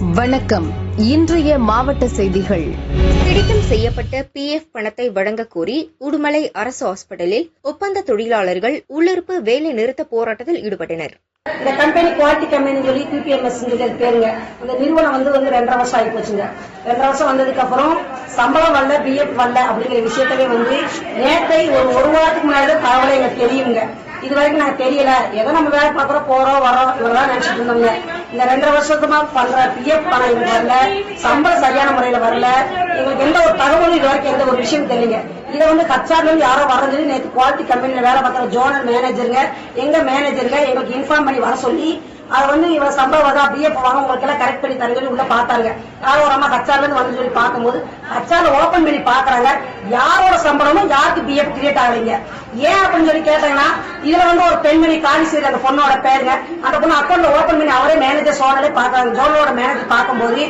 வணக்கம். இன்றைய மாவட்ட செய்திகள். பிடித்தம் செய்யப்பட்ட பி எஃப் பணத்தை வழங்கக் கோரி உடுமலை அரசு ஹாஸ்பிட்டலில் ஒப்பந்த தொழிலாளர்கள் உள்ளிருப்பு வேலை நிறுத்த போராட்டத்தில் ஈடுபட்டனர். இந்த கம்பெனி குவாலிட்டி கம்பெனி சொல்லி பிபிஎம்எஸ் பேருங்க. இந்த நிறுவனம் வந்து வந்து ரெண்டரை வருஷம் ஆகி போச்சுங்க. ரெண்டரை வருஷம் வந்ததுக்கு அப்புறம் சம்பளம் வரல பிஎஃப் வரல அப்படிங்கிற விஷயத்தவே வந்து நேற்றை ஒரு ஒரு வாரத்துக்கு முன்னாடி தான் தகவலை எங்களுக்கு தெரியுங்க. இது வரைக்கும் நாங்க தெரியல. ஏதோ நம்ம வேலை பார்க்குறோம் போறோம் வரோம் இவ்வளவுதான் நினைச்சிட்டு இருந்தோங்க இந்த ரெண்டரை வருஷத்துமா பண்ற பிஎஃப் பணம் எங்களுக்கு வரல. சம்பளம் சரியான முறையில வரல. எங்களுக்கு எந்த ஒரு தகவலும் இது வரைக்கும் எந்த ஒரு விஷயம் தெரியல இதை வந்து கச்சார்ல யாரோ வரஞ்சது நேற்று குவாலிட்டி கம்பெனில வேலை பார்க்குற ஜோனல் மேனேஜருங்க எங்க மேனேஜருங்க எங்களுக்கு இன்ஃபார்ம் பண்ணி வர சொல்லி அது வந்து இவ்வளவு சம்பளம் தான் அப்படியே போவாங்க. உங்களுக்கு எல்லாம் கரெக்ட் பண்ணி தரேன் சொல்லி உள்ள பார்த்தாங்க. யாரோ ஒரு அம்மா கச்சார்ல இருந்து வந்து சொல்லி பார்க்கும்போது கச்சார்ல ஓபன் பண்ணி பாக்குறாங்க யாரோட சம்பளமும் யாருக்கு பிஎஃப் கிரியேட் ஆகலைங்க. ஏன் அப்படின்னு சொல்லி கேட்டாங்கன்னா இதுல வந்து ஒரு பெண்மணி காலி செய்த அந்த பொண்ணோட பேருங்க. அந்த பொண்ணு அக்கௌண்ட்ல ஓபன் பண்ணி அவரே மேனேஜர் சோனலே பாக்குறாங்க ஜோனோட மேனேஜர் பார்க்கும்போது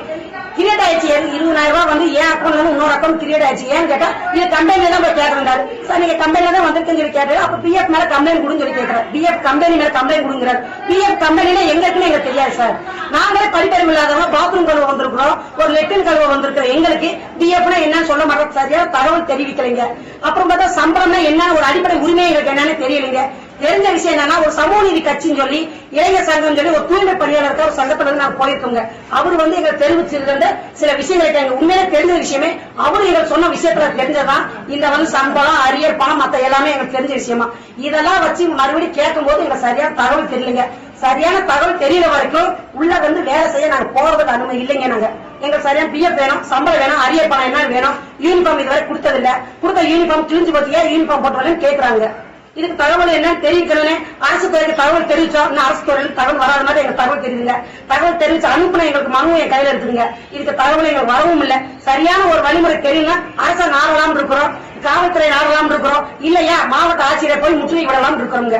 கிரியேட் ஆயிடுச்சு. எனக்கு இருபதாயிரம் ரூபாய் வந்து ஏன் அக்கௌண்ட்ல இருந்து இன்னொரு அக்கௌண்ட் கிரியேட் ஆயிடுச்சு? ஏன்னு கேட்டா இது கம்பெனில தான் போய் கேட்கறாரு சார் நீங்க கம்பெனில தான் வந்திருக்குன்னு சொல்லி கேட்டாரு அப்ப பிஎஃப் மேல கம்ப்ளைண்ட் கொடுங்க சொல்லி கேட்கறாரு. பிஎஃப் கம்பெனி மேல கம்ப்ளைண்ட் கொடுங்கிறார். பிஎஃப் கம்பெனில எங்க இருக்குன்னு எங்களுக்கு தெரியாது சார். நாங்களே படிப்பறிவு இல்லாதவங்க பாத்ரூம் கழுவ வந்திருக்கிறோம். ஒரு லெட்டின் கழுவ வந்திருக்கிற எங்களுக்கு பிஎஃப்னா என்னன்னு சொல்ல மாட்டோம். சரியா? தகவல் தெரிவிக்கலைங்க. அப்புறம் பார்த்தா சம்பளம்னா என்ன ஒரு அடிப்படை உரிமை எங்களுக்கு என்னன்னு தெரியலைங்க. தெரிஞ்ச விஷயம் என்னன்னா ஒரு சமூக நீதி கட்சின்னு சொல்லி இளைஞர் சங்கம் சொல்லி ஒரு தூய்மை பணியாளருக்கு ஒரு சங்கத்துல இருந்து நாங்க போயிருக்கோங்க. அவர் வந்து எங்களுக்கு தெரிவிச்சிருந்த சில விஷயங்களை எங்க உண்மையிலே தெரிஞ்ச விஷயமே அவரு எங்களுக்கு சொன்ன விஷயத்துல தெரிஞ்சதான் இந்த வந்து சம்பளம் அரியர் பணம் மத்த எல்லாமே எங்களுக்கு தெரிஞ்ச விஷயமா? இதெல்லாம் வச்சு மறுபடியும் கேட்கும் போது எங்களுக்கு சரியான தகவல் தெரியலங்க. சரியான தகவல் தெரியற வரைக்கும் உள்ள வந்து வேலை செய்ய நாங்க போறதுக்கு அனுமதி இல்லைங்க நாங்க. எங்களுக்கு சரியான பிஎஃப் வேணும் சம்பளம் வேணும் அரிய பணம் என்ன வேணும்? யூனிஃபார்ம் இதுவரை கொடுத்ததில்ல. கொடுத்த யூனிஃபார்ம் கிழிஞ்சு போச்சு. யூனிஃபார்ம் போட்டுறேன்னு கேக்குறாங்க. இதுக்கு தகவல் என்ன தெரிவிக்கணும்னு அரசு துறைக்கு தகவல் தெரிவிச்சோம் இன்னும் அரசு துறையில தகவல் வராத மாதிரி எங்களுக்கு தகவல் தெரியுதுங்க. தகவல் தெரிவிச்சு அனுப்புன எங்களுக்கு மனுவும் என் கையில இருக்குதுங்க. இதுக்கு தகவல் எங்களுக்கு வரவும் இல்ல. சரியான ஒரு வழிமுறை தெரியுங்க அரசை நாடலாம் இருக்கிறோம் காவல்துறை நாடலாம் இருக்கிறோம் இல்லையா? மாவட்ட ஆட்சியரை போய் முற்றுகை விடலாம் இருக்கிறோங்க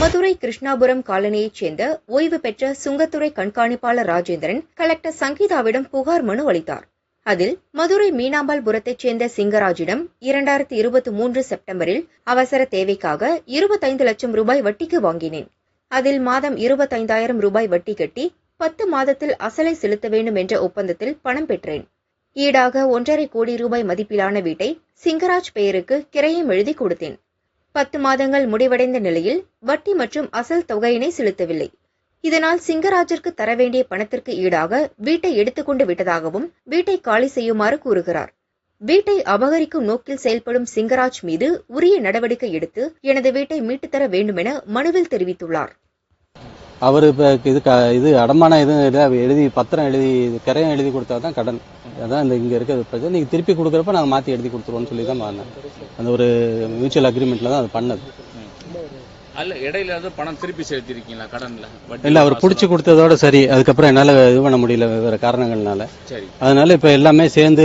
மதுரை கிருஷ்ணாபுரம் காலனியைச் சேர்ந்த ஓய்வு பெற்ற சுங்கத்துறை கண்காணிப்பாளர் ராஜேந்திரன் கலெக்டர் சங்கீதாவிடம் புகார் மனு அளித்தார். அதில் மதுரை மீனாம்பாள்புரத்தைச் சேர்ந்த சிங்கராஜிடம் இரண்டாயிரத்தி இருபத்தி மூன்று செப்டம்பரில் அவசர தேவைக்காக இருபத்தைந்து லட்சம் ரூபாய் வட்டிக்கு வாங்கினேன். அதில் மாதம் இருபத்தைந்தாயிரம் ரூபாய் வட்டி கட்டி பத்து மாதத்தில் அசலை செலுத்த வேண்டும் என்ற ஒப்பந்தத்தில் பணம் பெற்றேன். ஈடாக ஒன்றரை கோடி ரூபாய் மதிப்பிலான வீட்டை சிங்கராஜ் பெயருக்கு கிரையும் எழுதி கொடுத்தேன். பத்து மாதங்கள் முடிவடைந்த நிலையில் வட்டி மற்றும் அசல் தொகையினை செலுத்தவில்லை. இதனால் சிங்கராஜிற்கு தர வேண்டிய பணத்திற்கு ஈடாக வீட்டை எடுத்துக்கொண்டு விட்டதாகவும் வீட்டை காலி செய்யுமாறு கூறுகிறார். வீட்டை அபகரிக்கும் நோக்கில் செயல்படும் சிங்கராஜ் மீது உரிய நடவடிக்கை எடுத்து எனது வீட்டை மீட்டுத் தர வேண்டுமென மனுவில் தெரிவித்துள்ளார். அவர் இப்போ இது க இது அடமானம் எதுவும் எழுதி பத்திரம் எழுதி கிரையம் எழுதி கொடுத்தா தான் கடன். அதான் இந்த இங்கே இருக்கிற பிரச்சனை. நீங்கள் திருப்பி கொடுக்குறப்ப நாங்கள் மாற்றி எழுதி கொடுத்துருவோம்னு சொல்லி தான் பண்ணேன் அந்த ஒரு மியூச்சுவல் அக்ரிமெண்ட்டில் தான் அது பண்ணது. அல்ல இடையில ஏதாவது பணம் திருப்பி செலுத்திருக்கீங்களா கடன்ல? இல்லை அவர் பிடிச்சி கொடுத்ததோட சரி அதுக்கப்புறம் என்னால் இது பண்ண முடியல வேறு காரணங்கள்னால. சரி. அதனால இப்போ எல்லாமே சேர்ந்து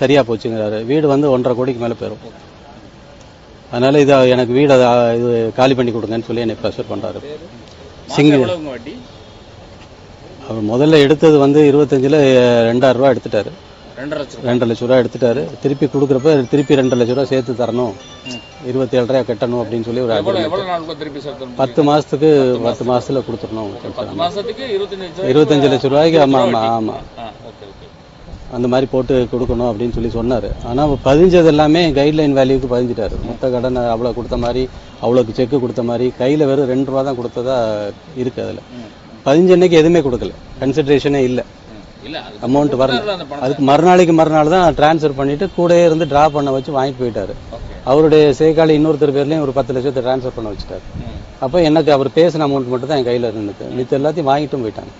சரியாக போச்சுங்கிறாரு. வீடு வந்து ஒன்றரை கோடிக்கு மேலே போயிடும் அதனால இது எனக்கு வீடு இது காலி பண்ணி கொடுங்கன்னு சொல்லி என்னை ப்ரெஷர் பண்ணுறாரு மாசம் சிங்கிள் அவர் முதல்ல எடுத்தது வந்து இருபத்தஞ்சில் ரெண்டாயிரம் ரூபா எடுத்துட்டாரு. ரெண்டரை லட்ச ரூபா எடுத்துட்டாரு. திருப்பி கொடுக்குறப்ப திருப்பி ரெண்டு லட்ச ரூபா சேர்த்து தரணும். இருபத்தி ஏழு ரூபாய் கட்டணும் அப்படின்னு சொல்லி ஒரு பத்து மாசத்துக்கு பத்து மாசத்துல கொடுத்துடணும் இருபத்தஞ்சு லட்ச ரூபாய்க்கு ஆமா ஆமா ஆமா. அந்த மாதிரி போட்டு கொடுக்கணும் அப்படின்னு சொல்லி சொன்னாரு. ஆனா பதிஞ்சது எல்லாமே கைட்லைன் வேல்யூக்கு பதிஞ்சிட்டாரு. மொத்த கடன் அவ்வளவு கொடுத்த மாதிரி அவ்வளோக்கு செக்கு கொடுத்த மாதிரி கையில வெறும் ரெண்டு ரூபா தான் கொடுத்ததா இருக்கு அதுல. பதிஞ்ச அன்னைக்கு எதுவுமே கொடுக்கல. கன்சிடரேஷனே இல்லை. அமௌண்ட் வரல. அதுக்கு மறுநாளைக்கு மறுநாள் தான் ட்ரான்ஸ்ஃபர் பண்ணிட்டு கூடயே இருந்து டிரா பண்ண வச்சு வாங்கிட்டு போயிட்டாரு. அவருடைய சேகாலி இன்னொருத்தர் பேர்லயும் ஒரு பத்து லட்சத்தை ட்ரான்ஸ்ஃபர் பண்ண வச்சுட்டாரு. அப்போ எனக்கு அவர் பேசின அமௌண்ட் மட்டும் தான் என் கையில் இருந்துச்சு மித்த எல்லாத்தையும் வாங்கிட்டும் போயிட்டாங்க.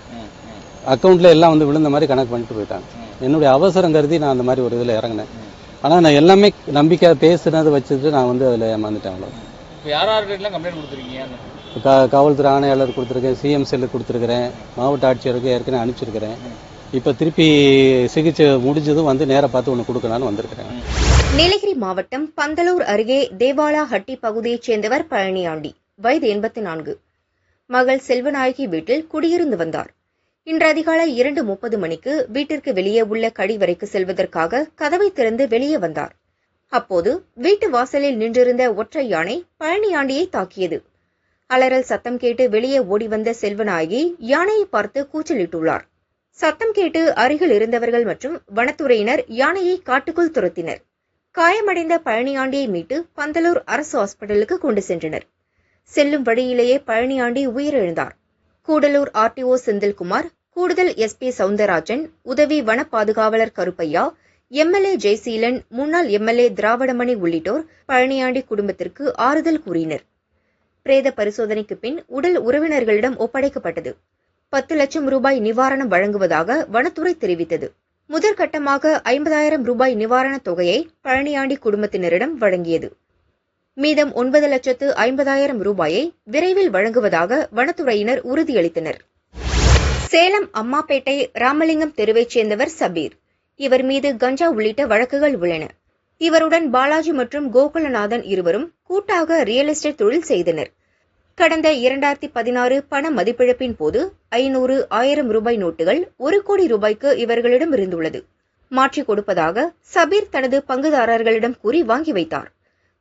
அக்கௌண்ட்ல எல்லாம் வந்து விழுந்த மாதிரி கணக்கு பண்ணிட்டு போயிட்டாங்க. என்னுடைய அவசரம் கருதி நான் அந்த மாதிரி ஒரு இதில் இறங்கினேன். ஆனால் நான் எல்லாமே நம்பிக்கை பேசுனது வச்சுட்டு நான் வந்து அதில் ஏமாந்துட்டேன் அவ்வளோ கா காவல்துறை ஆணையாளர் கொடுத்துருக்கேன் சிஎம் செல்லுக்கு கொடுத்துருக்கிறேன் மாவட்ட ஆட்சியருக்கு ஏற்கனவே அனுப்பிச்சிருக்கிறேன். இப்போ திருப்பி சிகிச்சை முடிஞ்சதும் வந்து நேராக பார்த்து ஒன்று கொடுக்கலான்னு வந்திருக்கிறேன் நீலகிரி மாவட்டம் பந்தலூர் அருகே தேவாலா ஹட்டி பகுதியைச் சேர்ந்தவர் பழனியாண்டி வயது எண்பத்தி நான்கு மகள் செல்வநாயகி வீட்டில் குடியிருந்து வந்தார். இன்று அதிகாலை இரண்டு முப்பது மணிக்கு வீட்டிற்கு வெளியே உள்ள கழிவறைக்கு செல்வதற்காக கதவை திறந்து வெளியே வந்தார். அப்போது வீட்டு வாசலில் நின்றிருந்த ஒற்றை யானை பழனியாண்டியை தாக்கியது. அலறல் சத்தம் கேட்டு வெளியே ஓடி வந்த செல்வநாயகி யானையை பார்த்து கூச்சலிட்டுள்ளார். சத்தம் கேட்டு அருகில் இருந்தவர்கள் மற்றும் வனத்துறையினர் யானையை காட்டுக்குள் துரத்தினர். காயமடைந்த பழனியாண்டியை மீட்டு பந்தலூர் அரசு ஹாஸ்பிட்டலுக்கு கொண்டு சென்றனர். செல்லும் வழியிலேயே பழனியாண்டி உயிரிழந்தார். கூடலூர் ஆர்டிஓ செந்தில்குமார் கூடுதல் எஸ்பி சவுந்தரராஜன் உதவி வன பாதுகாவலர் கருப்பையா எம்எல்ஏ ஜெயசீலன் முன்னாள் எம்எல்ஏ திராவிடமணி உள்ளிட்டோர் பழனியாண்டி குடும்பத்திற்கு ஆறுதல் கூறினர். பிரேத பரிசோதனைக்கு பின் உடல் உறவினர்களிடம் ஒப்படைக்கப்பட்டது. பத்து லட்சம் ரூபாய் நிவாரணம் வழங்குவதாக வனத்துறை தெரிவித்தது. முதற்கட்டமாக ஐம்பதாயிரம் ரூபாய் நிவாரணத் தொகையை பழனியாண்டி குடும்பத்தினரிடம் வழங்கியது. மீதம் ஒன்பது லட்சத்து ஐம்பதாயிரம் ரூபாயை விரைவில் வழங்குவதாக வனத்துறையினர் உறுதியளித்தனர். சேலம் அம்மாப்பேட்டை ராமலிங்கம் தெருவைச் சேர்ந்தவர் சபீர். இவர் மீது கஞ்சா உள்ளிட்ட வழக்குகள் உள்ளன. இவருடன் பாலாஜி மற்றும் கோகுலநாதன் இருவரும் கூட்டாக ரியல் எஸ்டேட் தொழில் செய்தனர். கடந்த இரண்டாயிரத்தி பதினாறு பண மதிப்பிழப்பின் போது ஐநூறு ஆயிரம் ரூபாய் நோட்டுகள் ஒரு கோடி ரூபாய்க்கு இவர்களிடம் இருந்துள்ளது. மாற்றிக் கொடுப்பதாக சபீர் தனது பங்குதாரர்களிடம் கூறி வாங்கி வைத்தார்.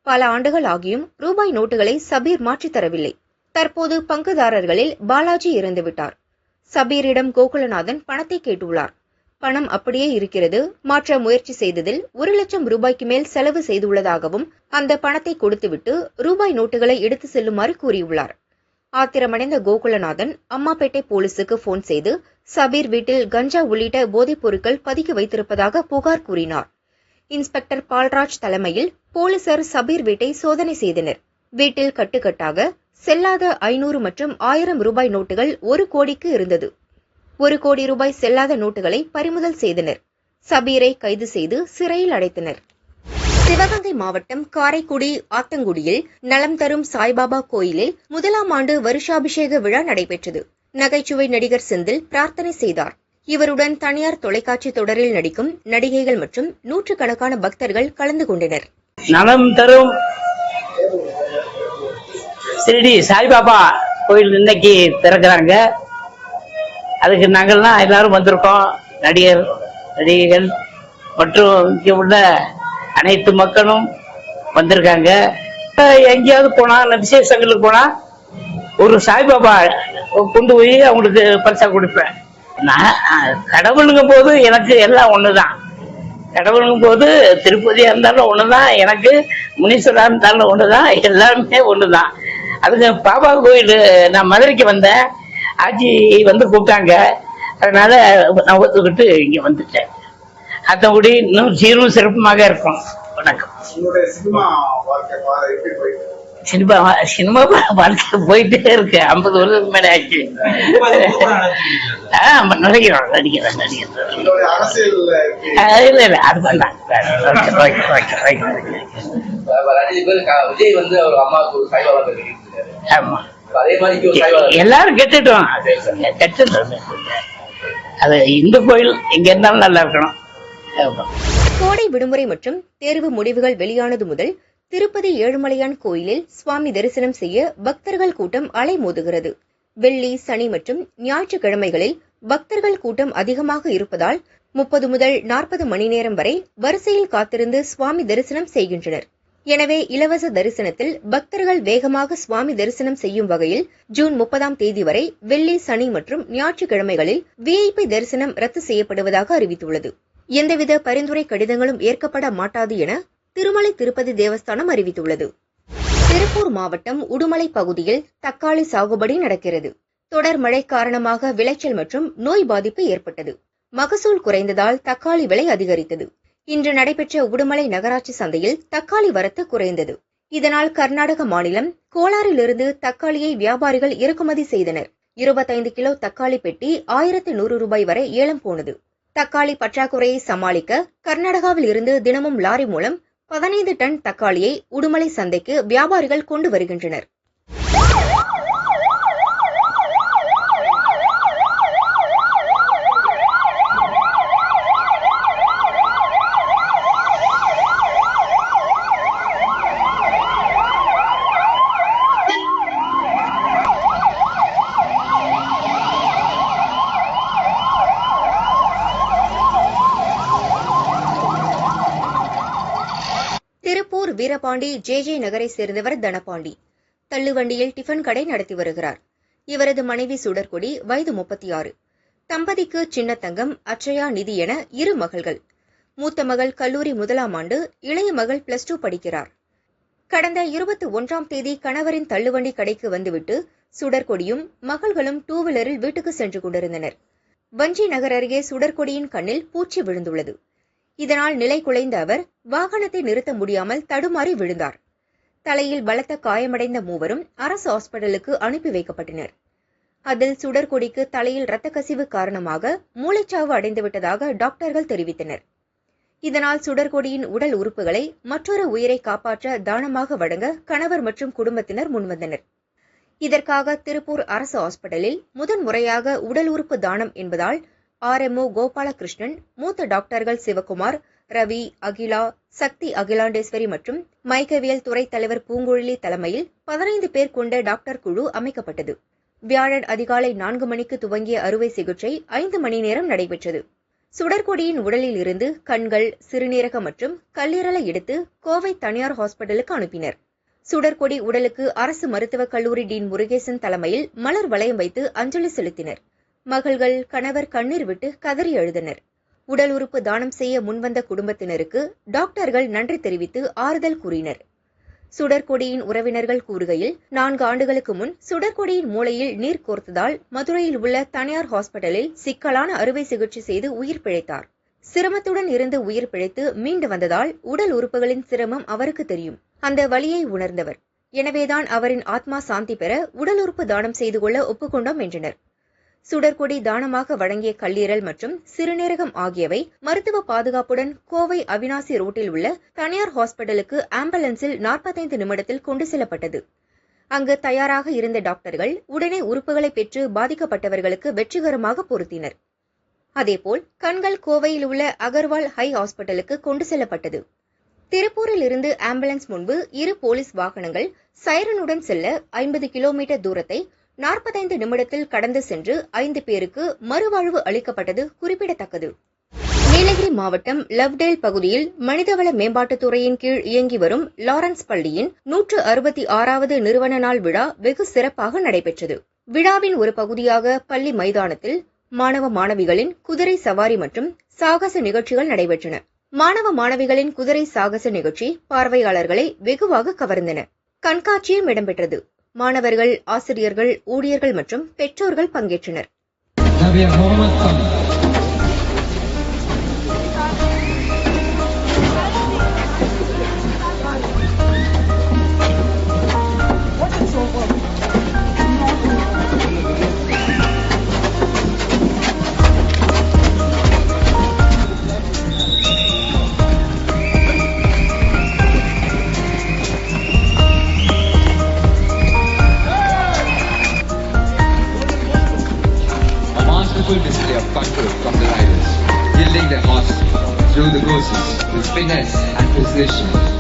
பல ஆண்டுகள் ஆகியும் ரூபாய் நோட்டுகளை சபீர் மாற்றித் தரவில்லை. தற்போது பங்குதாரர்களில் பாலாஜி இறந்துவிட்டார். சபீரிடம் கோகுலநாதன் பணத்தை கேட்டுள்ளார். பணம் அப்படியே இருக்கிறது. மாற்ற முயற்சி செய்ததில் ஒரு லட்சம் ரூபாய்க்கு மேல் செலவு செய்துள்ளதாகவும் அந்த பணத்தை கொடுத்துவிட்டு ரூபாய் நோட்டுகளை எடுத்து செல்லுமாறு கூறியுள்ளார். ஆத்திரமடைந்த கோகுலநாதன் அம்மாப்பேட்டை போலீசுக்கு போன் செய்து சபீர் வீட்டில் கஞ்சா உள்ளிட்ட போதைப் பொருட்கள் பதுக்கி வைத்திருப்பதாக புகார் கூறினார். இன்ஸ்பெக்டர் பால்ராஜ் தலைமையில் போலீசார் சபீர் வீட்டை சோதனை செய்தனர். வீட்டில் கட்டுக்கட்டாக செல்லாத ஐநூறு மற்றும் ஆயிரம் ரூபாய் நோட்டுகள் ஒரு கோடிக்கு இருந்தது. ஒரு கோடி ரூபாய் செல்லாத நோட்டுகளை பறிமுதல் செய்தனர். சபீரை கைது செய்து சிறையில் அடைத்தனர். சிவகங்கை மாவட்டம் காரைக்குடி ஆத்தங்குடியில் நலம் தரும் சாய்பாபா கோயிலில் முதலாம் ஆண்டு வருஷாபிஷேக விழா நடைபெற்றது. நகைச்சுவை நடிகர் செந்தில் பிரார்த்தனை செய்தார். இவருடன் தனியார் தொலைக்காட்சி தொடரில் நடிக்கும் நடிகைகள் மற்றும் நூற்றுக்கணக்கான பக்தர்கள் கலந்து கொண்டனர். நலம் தரும் சிறுடி சாய்பாபா கோயில் இன்னைக்கு திறக்கிறாங்க. அதுக்கு நாங்கள்லாம் எல்லாரும் வந்திருக்கோம். நடிகர் நடிகைகள் மற்றும் இங்கே உள்ள அனைத்து மக்களும் வந்திருக்காங்க. எங்கேயாவது போனால் விசேஷங்களுக்கு போனால் ஒரு சாய்பாபா கொண்டு போய் அவங்களுக்கு பரிசா கொடுப்பேன். நான் கடவுளுங்கும் போது எனக்கு எல்லாம் ஒண்ணுதான். கடவுளுங்கும் போது திருப்பதியாக இருந்தாலும் ஒன்று தான் எனக்கு முனீஸ்வராக இருந்தாலும் ஒன்று தான் எல்லாருமே தான் அதுக்கு பாபா கோயில் நான் மதுரைக்கு வந்தேன். ஆட்சி வந்து கூப்பிட்டாங்க. அதனால நான் ஒத்துக்கிட்டு இங்க வந்துட்டேன். அத்தபடி இன்னும் சீரும் சிறப்புமாக இருக்கும். வணக்கம். சினிமா? சினிமா வாழ்க்கை போயிட்டே இருக்கு. ஐம்பது வருஷத்துக்கு மேல ஆச்சு. ஆ, நடிக்கிறோம் எப்படி? ஆ, இல்ல இல்ல அது வேண்டாம் விஜய் வந்து அவர் அம்மாவுக்கு ஆமா. எல்லாரும் கெட்டுட்டோம் கெட்டுட்டோம் அது இந்து கோயில் எங்க இருந்தாலும் நல்லா இருக்கணும். கோடை விடுமுறை மற்றும் தேர்வு முடிவுகள் வெளியானது முதல் திருப்பதி ஏழுமலையான் கோயிலில் சுவாமி தரிசனம் செய்ய பக்தர்கள் கூட்டம் அலைமோதுகிறது வெள்ளி சனி மற்றும் ஞாயிற்றுக்கிழமைகளில் பக்தர்கள் கூட்டம் அதிகமாக இருப்பதால் முப்பது முதல் நாற்பது மணி நேரம் வரை வரிசையில் காத்திருந்து சுவாமி தரிசனம் செய்கின்றனர். எனவே இலவச தரிசனத்தில் பக்தர்கள் வேகமாக சுவாமி தரிசனம் செய்யும் வகையில் ஜூன் முப்பதாம் தேதி வரை வெள்ளி சனி மற்றும் ஞாயிற்றுக்கிழமைகளில் விஐபி தரிசனம் ரத்து செய்யப்படுவதாக அறிவித்துள்ளது. எந்தவித பரிந்துரை கடிதங்களும் ஏற்கப்பட மாட்டாது என திருமலை திருப்பதி தேவஸ்தானம் அறிவித்துள்ளது. திருப்பூர் மாவட்டம் உடுமலை பகுதியில் தக்காளி சாகுபடி நடக்கிறது. தொடர் மழை காரணமாக விளைச்சல் மற்றும் நோய் பாதிப்பு ஏற்பட்டது. மகசூல் குறைந்ததால் தக்காளி விலை அதிகரித்தது. இன்று நடைபெற்ற உடுமலை நகராட்சி சந்தையில் தக்காளி வரத்து குறைந்தது. இதனால் கர்நாடக மாநிலம் கோலாரிலிருந்து தக்காளியை வியாபாரிகள் இறக்குமதி செய்தனர். இருபத்தைந்து கிலோ தக்காளி பெட்டி ஆயிரத்து நூறு ரூபாய் வரை ஏலம் போனது. தக்காளி பற்றாக்குறையை சமாளிக்க கர்நாடகாவில் இருந்து தினமும் லாரி மூலம் பதினைந்து டன் தக்காளியை உடுமலை சந்தைக்கு வியாபாரிகள் கொண்டு வருகின்றனர். திருப்பூர் வீரபாண்டி ஜே ஜே நகரை சேர்ந்தவர் தனபாண்டி. தள்ளுவண்டியில் டிஃபன் கடை நடத்தி வருகிறார். இவரது மனைவி சுடர்கொடி வயது முப்பத்தி ஆறு தம்பதிக்கு சின்னத்தங்கம் அச்சயா நிதி என இரு மகள்கள். மூத்த மகள் கல்லூரி முதலாம் ஆண்டு இளைய மகள் பிளஸ் டூ படிக்கிறார். கடந்த இருபத்தி ஒன்றாம் தேதி கணவரின் தள்ளுவண்டி கடைக்கு வந்துவிட்டு சுடர்கொடியும் மகள்களும் டூ வீலரில் வீட்டுக்கு சென்று கொண்டிருந்தனர். வஞ்சி நகர் அருகே சுடர்கொடியின் கண்ணில் பூச்சி விழுந்துள்ளது. இதனால் நிலை குலைந்த அவர் வாகனத்தை நிறுத்த முடியாமல் தடுமாறி விழுந்தார். தலையில் பலத்த காயமடைந்த மூவரும் அரசு ஹாஸ்பிட்டலுக்கு அனுப்பி வைக்கப்பட்டனர். அதில் சுடர்கொடிக்கு தலையில் இரத்த கசிவு காரணமாக மூளைச்சாவு அடைந்துவிட்டதாக டாக்டர்கள் தெரிவித்தனர். இதனால் சுடர்கொடியின் உடல் உறுப்புகளை மற்றொரு உயிரை காப்பாற்ற தானமாக வழங்க கணவர் மற்றும் குடும்பத்தினர் முன்வந்தனர். இதற்காக திருப்பூர் அரசு ஹாஸ்பிட்டலில் முதன்முறையாக உடல் உறுப்பு தானம் என்பதால் ஆர்எம்ஓ கோபாலகிருஷ்ணன் மூத்த டாக்டர்கள் சிவகுமார் ரவி அகிலா சக்தி அகிலாண்டேஸ்வரி மற்றும் மைக்கவியல் துறை தலைவர் பூங்குழலி தலைமையில் பதினைந்து பேர் கொண்ட டாக்டர் குழு அமைக்கப்பட்டது. வியாழன் அதிகாலை நான்கு மணிக்கு துவங்கிய அறுவை சிகிச்சை ஐந்து மணி நேரம் நடைபெற்றது. சுடர்கொடியின் உடலில் இருந்து கண்கள் சிறுநீரகம் மற்றும் கல்லீரலை எடுத்து கோவை தனியார் ஹாஸ்பிட்டலுக்கு அனுப்பினர். சுடர்கொடி உடலுக்கு அரசு மருத்துவக் கல்லூரி டீன் முருகேசன் தலைமையில் மலர் வளையம் வைத்து அஞ்சலி செலுத்தினர். மகள்கள் கணவர் கண்ணீர் விட்டு கதறி எழுதினர் உடல் உறுப்பு தானம் செய்ய முன்வந்த குடும்பத்தினருக்கு டாக்டர்கள் நன்றி தெரிவித்து ஆறுதல் கூறினர். சுடர்கொடியின் உறவினர்கள் கூறுகையில் நான்கு ஆண்டுகளுக்கு முன் சுடர்கொடியின் மூளையில் நீர் கோர்த்ததால் மதுரையில் உள்ள தனியார் ஹாஸ்பிட்டலில் சிக்கலான அறுவை சிகிச்சை செய்து உயிர் பிழைத்தார். சிரமத்துடன் இருந்து உயிர் பிழைத்து மீண்டு வந்ததால் உடல் உறுப்புகளின் சிரமம் அவருக்கு தெரியும். அந்த வழியை உணர்ந்தவர். எனவேதான் அவரின் ஆத்மா சாந்தி பெற உடல் உறுப்பு தானம் செய்து கொள்ள ஒப்புக்கொண்டோம் என்றனர். சுடர்கொடி தானமாக வழங்கிய கல்லீரல் மற்றும் சிறுநீரகம் ஆகியவை மருத்துவ பாதுகாப்புடன் கோவை அவினாசி ரோட்டில் உள்ள தனியார் ஹாஸ்பிட்டலுக்கு ஆம்புலன்ஸில் நாற்பத்தைந்து நிமிடத்தில் கொண்டு செல்லப்பட்டது. அங்கு தயாராக இருந்த டாக்டர்கள் உடனே உறுப்புகளை பெற்று பாதிக்கப்பட்டவர்களுக்கு வெற்றிகரமாக பொருத்தினர். அதேபோல் கண்கள் கோவையில் உள்ள அகர்வால் ஹை ஹாஸ்பிட்டலுக்கு கொண்டு செல்லப்பட்டது. திருப்பூரில் இருந்து ஆம்புலன்ஸ் முன்பு இரு போலீஸ் வாகனங்கள் சைரனுடன் செல்ல ஐம்பது கிலோமீட்டர் தூரத்தை நாற்பத்தைந்து நிமிடத்தில் கடந்து சென்று ஐந்து பேருக்கு மறுவாழ்வு அளிக்கப்பட்டது குறிப்பிடத்தக்கது. நீலகிரி மாவட்டம் லவ்டேல் பகுதியில் மனிதவள மேம்பாட்டுத் துறையின் கீழ் இயங்கி வரும் லாரன்ஸ் பள்ளியின் நூற்று அறுபத்தி ஆறாவது நிறுவன நாள் விழா வெகு சிறப்பாக நடைபெற்றது. விழாவின் ஒரு பகுதியாக பள்ளி மைதானத்தில் மாணவ மாணவிகளின் குதிரை சவாரி மற்றும் சாகச நிகழ்ச்சிகள் நடைபெற்றன. மாணவ மாணவிகளின் குதிரை சாகச நிகழ்ச்சி பார்வையாளர்களை வெகுவாக கவர்ந்தன. கண்காட்சியும் இடம்பெற்றது. மாணவர்கள் ஆசிரியர்கள் ஊழியர்கள் மற்றும் பெற்றோர்கள் பங்கேற்றனர். happiness acquisition.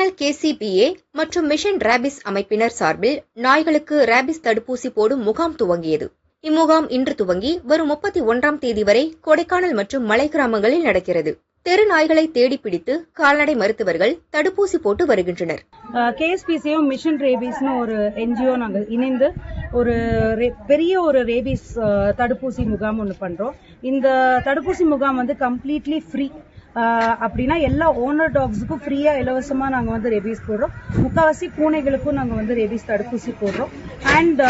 கொடைக்கானல் கேசிபிஏ மற்றும் மிஷன் ரேபிஸ் அமைப்பினர் சார்பில் நாய்களுக்கு ரேபிஸ் தடுப்பூசி போடும் முகாம் துவங்கியது. இம்முகாம் இன்று துவங்கி வரும் முப்பத்தி ஒன்றாம் தேதி வரை கொடைக்கானல் மற்றும் மலை கிராமங்களில் நடக்கிறது. தெரு நாய்களை தேடி பிடித்து கால்நடை மருத்துவர்கள் தடுப்பூசி போட்டு வருகின்றனர். கேஎஸ்பிசியும் மிஷன் ரேபிஸ்னு ஒரு என்ஜிஓ நாங்கள் இணைந்து ஒரு பெரிய ஒரு ரேபிஸ் தடுப்பூசி முகாம் ஒன்று பண்றோம். இந்த தடுப்பூசி முகாம் வந்து கம்ப்ளீட்லி ஃப்ரீ. அப்படின்னா எல்லா ஓனர் டாக்ஸுக்கும் ஃப்ரீயா இலவசமா நாங்க வந்து ரேபீஸ் போடுறோம். முக்காவாசி பூனைகளுக்கும் நாங்க வந்து ரேபீஸ் தடுப்பூசி போடுறோம். அண்ட்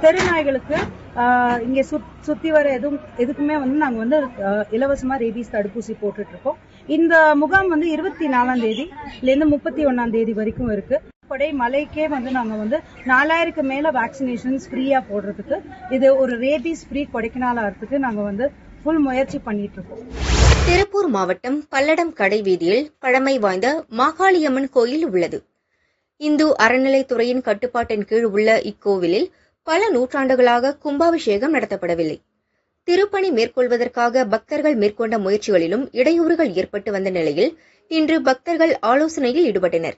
தெருநாய்களுக்கு இங்கே ஆஹ், சுத்- சுத்தி வர எதுவும் எதுக்குமே வந்து நாங்க வந்து இலவசமாக இலவசமா ரேபீஸ் தடுப்பூசி போட்டுட்டு இருக்கோம் இந்த முகாம் வந்து இருபத்தி நாலாம் தேதியிலேருந்து இருந்து முப்பத்தி ஒன்றாம் தேதி வரைக்கும் இருக்கு. கொடை மலைக்கே வந்து நாங்க வந்து நாலாயிரக்கு மேல வேக்சினேஷன்ஸ் ஃப்ரீயா போடுறதுக்கு இது ஒரு ரேபீஸ் ஃப்ரீ கொடைக்கானல் ஆகிறதுக்கு நாங்க வந்து ஃபுல் முயற்சி பண்ணிட்டு இருக்கோம் திருப்பூர் மாவட்டம் பல்லடம் கடை வீதியில் பழமை வாய்ந்த மாகாளியம்மன் கோயில் உள்ளது. இந்து அறநிலைத்துறையின் கட்டுப்பாட்டின் கீழ் உள்ள இக்கோவிலில் பல நூற்றாண்டுகளாக கும்பாபிஷேகம் நடத்தப்படவில்லை. திருப்பணி மேற்கொள்வதற்காக பக்தர்கள் மேற்கொண்ட முயற்சிகளிலும் இடையூறுகள் ஏற்பட்டு வந்த நிலையில் இன்று பக்தர்கள் ஆலோசனையில் ஈடுபட்டனர்.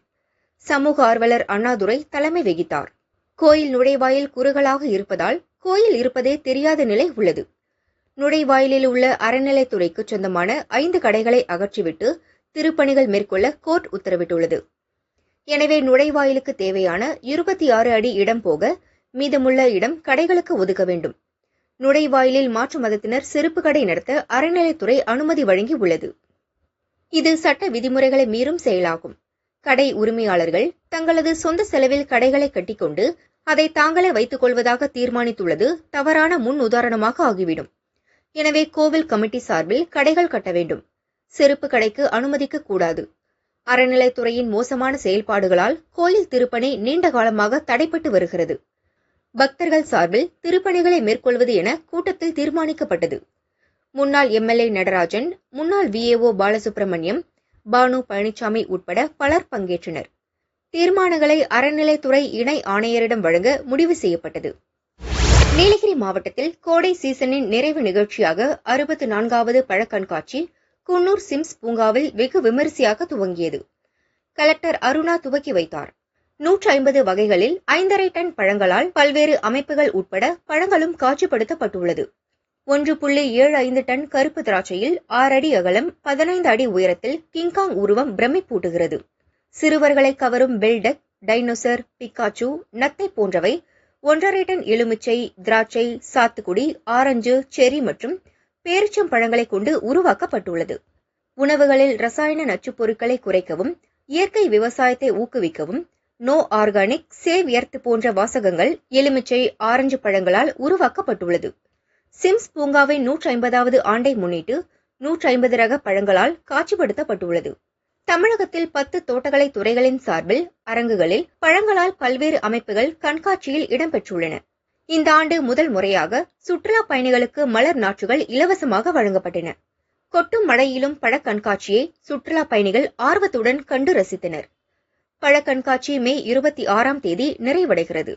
சமூக ஆர்வலர் அண்ணாதுரை தலைமை வகித்தார். கோயில் நுழைவாயில் குறுகலாக இருப்பதால் கோயில் இருப்பதே தெரியாத நிலை உள்ளது. நுழைவாயிலில் உள்ள அறநிலைத்துறைக்கு சொந்தமான ஐந்து கடைகளை அகற்றிவிட்டு திருப்பணிகள் மேற்கொள்ள கோர்ட் உத்தரவிட்டுள்ளது. எனவே நுழைவாயிலுக்கு தேவையான இருபத்தி ஆறு அடி இடம் போக மீதமுள்ள இடம் கடைகளுக்கு ஒதுக்க வேண்டும். நுழைவாயிலில் மாற்று மதத்தினர் செருப்பு கடை நடத்த அறநிலைத்துறை அனுமதி வழங்கி உள்ளது. இது சட்ட விதிமுறைகளை மீறும் செயலாகும். கடை உரிமையாளர்கள் தங்களது சொந்த செலவில் கடைகளை கட்டிக்கொண்டு அதை தாங்களே வைத்துக் கொள்வதாக தீர்மானித்துள்ளது தவறான முன் உதாரணமாக ஆகிவிடும். எனவே கோவில் கமிட்டி சார்பில் கடைகள் கட்ட வேண்டும். செருப்பு கடைக்கு அனுமதிக்க கூடாது. அறநிலைத்துறையின் மோசமான செயல்பாடுகளால் கோயில் திருப்பணி நீண்ட காலமாக தடைப்பட்டு வருகிறது. பக்தர்கள் சார்பில் திருப்பணிகளை மேற்கொள்வது என கூட்டத்தில் தீர்மானிக்கப்பட்டது. முன்னாள் எம்எல்ஏ நடராஜன் முன்னாள் விஏஓ பாலசுப்ரமணியம் பானு பழனிசாமி உட்பட பலர் பங்கேற்றனர். தீர்மானங்களை அறநிலைத்துறை இணை ஆணையரிடம் வழங்க முடிவு செய்யப்பட்டது. நீலகிரி மாவட்டத்தில் கோடை சீசனின் நிறைவு நிகழ்ச்சியாக அறுபத்து நான்காவது பழக்கண்காட்சி குன்னூர் சிம்ஸ் பூங்காவில் வெகு விமரிசையாக துவங்கியது. கலெக்டர் அருணா துவக்கி வைத்தார். நூற்றி ஐம்பது வகைகளில் ஐந்தரை டன் பழங்களால் பல்வேறு அமைப்புகள் உட்பட பழங்களும் காட்சிப்படுத்தப்பட்டுள்ளது. ஒன்று புள்ளி ஏழு ஐந்து டன் கருப்பு திராட்சையில் ஆறு அடி அகலம் பதினைந்து அடி உயரத்தில் கிங்காங் உருவம் பிரமிப்பூட்டுகிறது. சிறுவர்களை கவரும் பெல்டக் டைனோசர் பிக்காச்சு நத்தை போன்றவை ஒன்றரை டன் எலுமிச்சை திராட்சை சாத்துக்குடி ஆரஞ்சு செரி மற்றும் பேரிச்சம் பழங்களை கொண்டு உருவாக்கப்பட்டுள்ளது. உணவுகளில் ரசாயன நச்சுப் பொருட்களை குறைக்கவும் இயற்கை விவசாயத்தை ஊக்குவிக்கவும் நோ ஆர்கானிக் சேவ் எர்த் போன்ற வாசகங்கள் எலுமிச்சை ஆரஞ்சு பழங்களால் உருவாக்கப்பட்டுள்ளது. சிம்ஸ் பூங்காவின் நூற்றி ஐம்பதாவது ஆண்டை முன்னிட்டு நூற்றி ஐம்பது ரக பழங்களால் காட்சிப்படுத்தப்பட்டுள்ளது. தமிழகத்தில் பத்து தோட்டக்கலை துறைகளின் சார்பில் அரங்குகளில் பழங்களால் பல்வேறு அமைப்புகள் கண்காட்சியில் இடம்பெற்றுள்ளன. இந்த ஆண்டு முதல் முறையாக சுற்றுலா பயணிகளுக்கு மலர் நாற்றுகள் இலவசமாக வழங்கப்பட்டன. கொட்டும் மழையிலும் பழக்கண்காட்சியை சுற்றுலா பயணிகள் ஆர்வத்துடன் கண்டு ரசித்தனர். பழக்கண்காட்சி மே இருபத்தி ஆறாம் தேதி நிறைவடைகிறது.